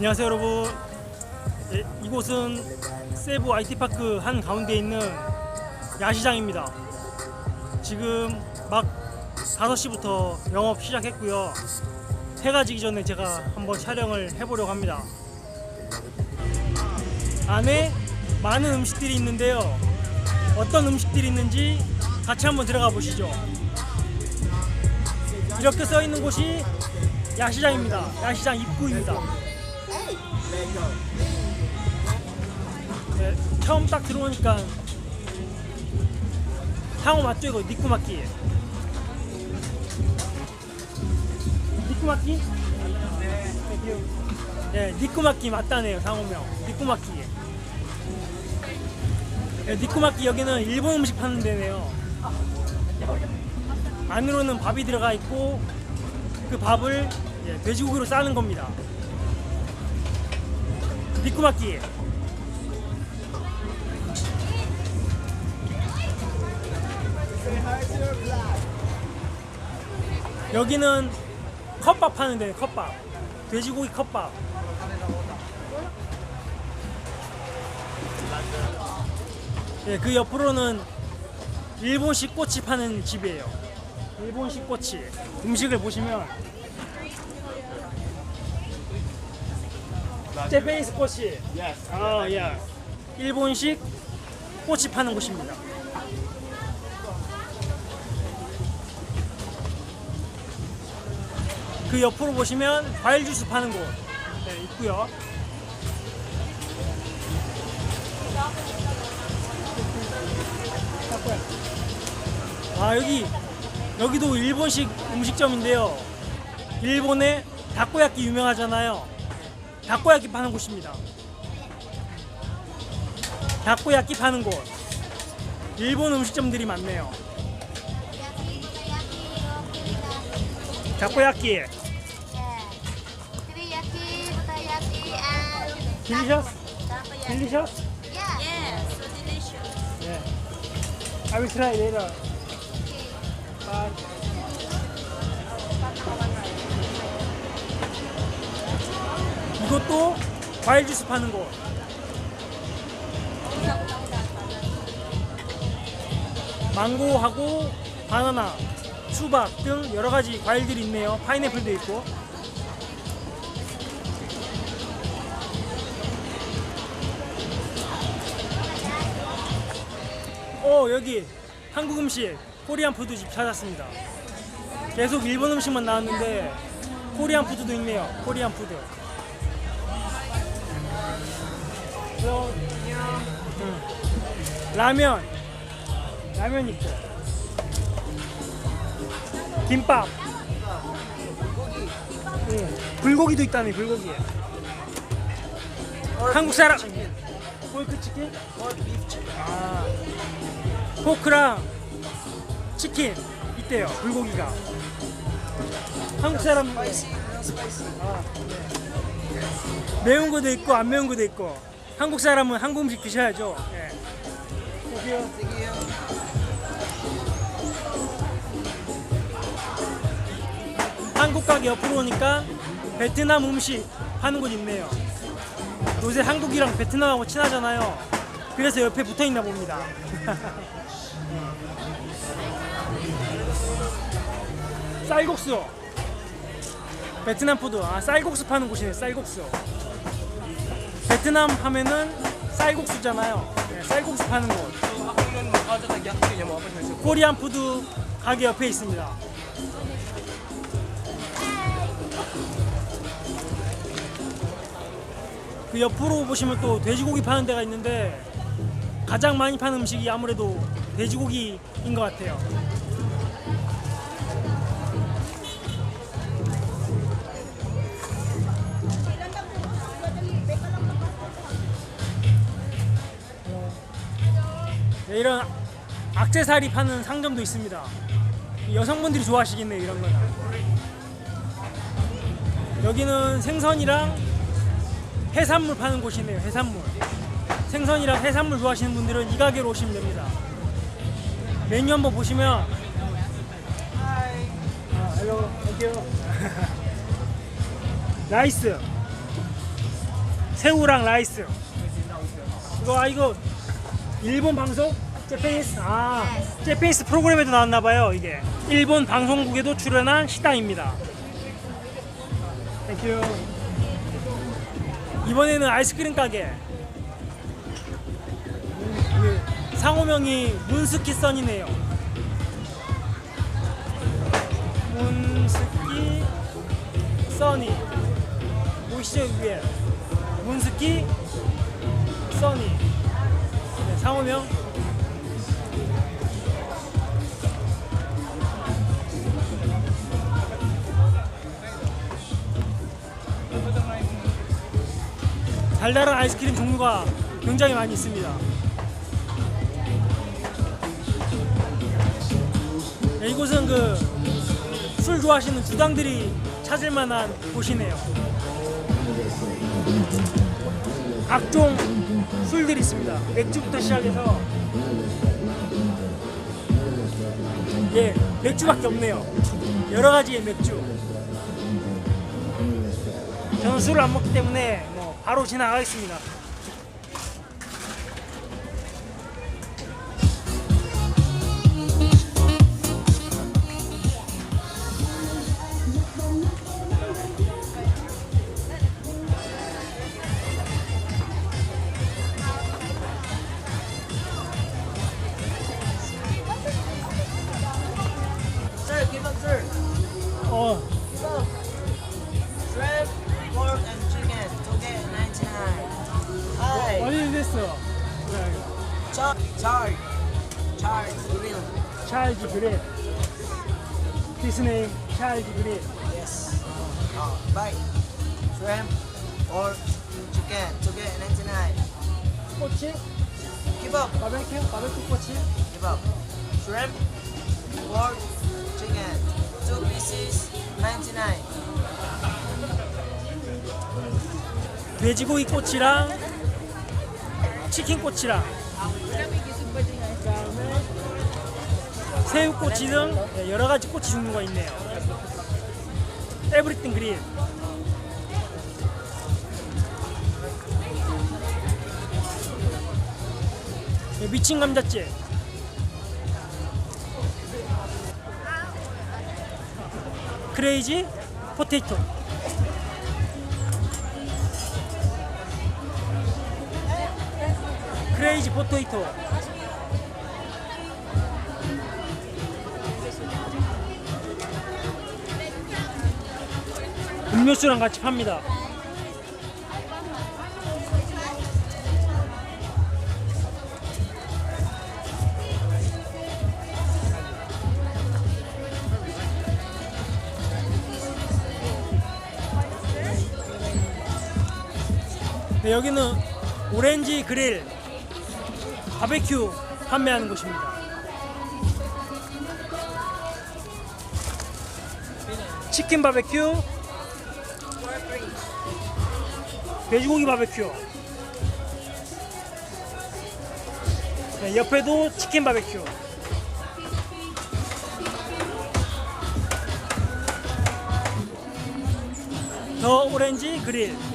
안녕하세요 여러분. 예, 이곳은 세부 IT파크 한 가운데 있는 야시장입니다. 지금 막 5시부터 영업 시작했고요. 해가 지기 전에 제가 한번 촬영을 해보려고 합니다. 안에 많은 음식들이 있는데요. 어떤 음식들이 있는지 같이 한번 들어가 보시죠. 이렇게 써 있는 곳이 야시장입니다. 야시장 입구입니다 네, 처음 딱 들어오니까 상어 맞죠 이거 니꾸마끼 니꾸마끼? 네 니꾸마끼 맞다네요 상호명. 니꾸마끼 네, 니꾸마끼 여기는 일본 음식 파는 데네요. 안으로는 밥이 들어가 있고 그 밥을 예, 돼지고기로 싸는 겁니다 니꾸마끼 여기는 컵밥 파는 데 컵밥. 돼지고기 컵밥. 예, 그 옆으로는 일본식 꼬치 파는 집이에요. 일본식 꼬치. 음식을 보시면 제페니스 꼬치 아, 예. 일본식 꼬치 파는 곳입니다. 그 옆으로 보시면 과일 주스 파는 곳 네, 있고요. 아 여기 여기도 일본식 음식점인데요. 일본의 다코야끼 유명하잖아요. 다코야끼 파는 곳입니다. 다코야끼 파는 곳. 일본 음식점들이 많네요. Yeah. 딜리셔스? takoyaki. 딜리셔스? Yeah. Yes, so delicious. 네. I will try later. Bye. 이것도 과일 주스 파는 곳. 망고하고 바나나, 수박 등 여러 가지 과일들이 있네요. 파인애플도 있고. 어 여기 한국 음식 코리안 푸드집 찾았습니다. 계속 일본 음식만 나왔는데 코리안 푸드도 있네요. 코리안 푸드. 음. 라면. 라면 있고 김밥. 응. 불고기도 있다네 불고기 한국 사람 포크 치킨? 아. 포크랑 치킨 있대요 불고기가. 한국 사람 아, 네. 매운 것도 있고 안 매운 것도 있고 한국 사람은 한국 음식 드셔야죠. 예. 여기요. 한국 가게 옆으로 오니까 베트남 음식 파는 곳 있네요. 요새 한국이랑 베트남하고 친하잖아요. 그래서 옆에 붙어 있나 봅니다. 쌀국수. 베트남 푸드. 아 쌀국수 파는 곳이네 쌀국수 베트남 하면은 쌀국수잖아요. 네, 쌀국수 파는 곳. 코리안 푸드 가게 옆에 있습니다. 그 옆으로 보시면 또 돼지고기 파는 데가 있는데 가장 많이 파는 음식이 아무래도 돼지고기인 것 같아요. 이런 악세사리 파는 상점도 있습니다. 여성분들이 좋아하시겠네요, 이런 거는. 여기는 생선이랑 해산물 파는 곳이네요, 해산물. 생선이랑 해산물 좋아하시는 분들은 이 가게로 오시면 됩니다. 메뉴 한번 보시면 아, 헬로, 땡큐. 나이스. 새우랑 라이스. 이거 아 이거 일본 방송? 제페니스 아 제페니스 프로그램에도 나왔나 봐요 이게 일본 방송국에도 출연한 식당입니다. 땡큐. 이번에는 아이스크림 가게. 그 상호명이 문스키 선이네요. 문스키 써니 보이시죠 위에 문스키 써니 네, 상호명 달달한 아이스크림 종류가 굉장히 많이 있습니다. 네, 이곳은 그 술 좋아하시는 주당들이 찾을 만한 곳이네요. 각종 술들이 있습니다. 맥주부터 시작해서 예, 맥주밖에 없네요. 여러 가지의 맥주. 저는 술을 안 먹기 때문에 뭐 바로 지나가겠습니다. 어, Give up. Shrimp, pork, and chicken. Together, 99. Hi. 어디 됐어? Char, char, char grill. 찰지 그릴. 디스네임 찰지 그릴. Yes. Oh, bye. Shrimp, pork, chicken. Together, 99. 꼬치? Up. 바베큐? 바베큐 꼬치? Up. Shrimp, pork, chicken. Pieces, 99. 돼지고기 꼬치랑 치킨 꼬치랑 새우 꼬치 등 네, 여러 가지 꼬치 종류가 있네요. 에브리띵 그릴. 네, 미친 감자째. 크레이지 포테이토. 크레이지 포테이토. 음료수랑 같이 팝니다. 네, 여기는 오렌지 그릴 바베큐 판매하는 곳입니다. 치킨 바베큐, 돼지고기 바베큐. 네, 옆에도 치킨 바베큐. 더 오렌지 그릴.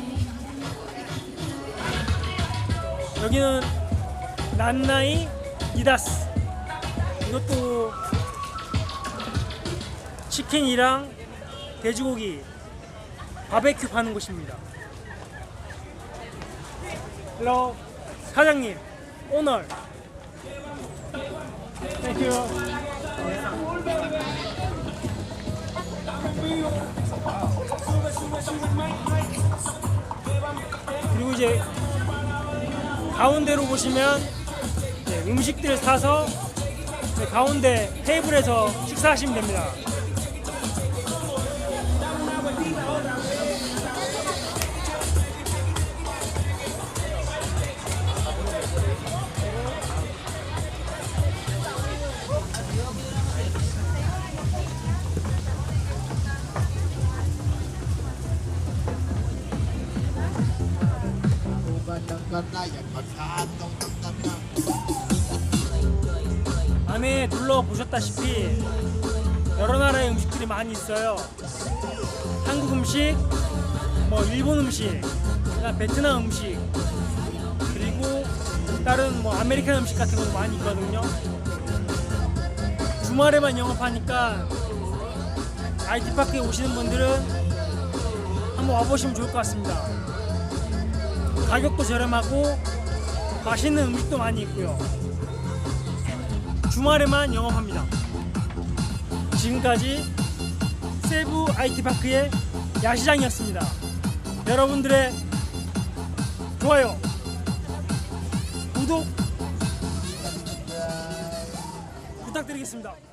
여기는 난나이 이다스. 이것도 치킨이랑 돼지고기 바베큐 파는 곳입니다. 헬로 사장님 땡큐 그리고 이제 가운데로 보시면 네, 음식들 사서 네, 가운데 테이블에서 식사하시면 됩니다. 안에 둘러보셨다시피 여러 나라의 음식들이 많이 있어요. 한국 음식, 뭐 일본 음식, 베트남 음식 그리고 다른 뭐 아메리칸 음식 같은 것도 많이 있거든요. 주말에만 영업하니까 IT 파크에 오시는 분들은 한번 와보시면 좋을 것 같습니다. 가격도 저렴하고 맛있는 음식도 많이 있고요. 주말에만 영업합니다. 지금까지 세부 IT 파크의 야시장이었습니다. 여러분들의 좋아요, 구독 부탁드리겠습니다.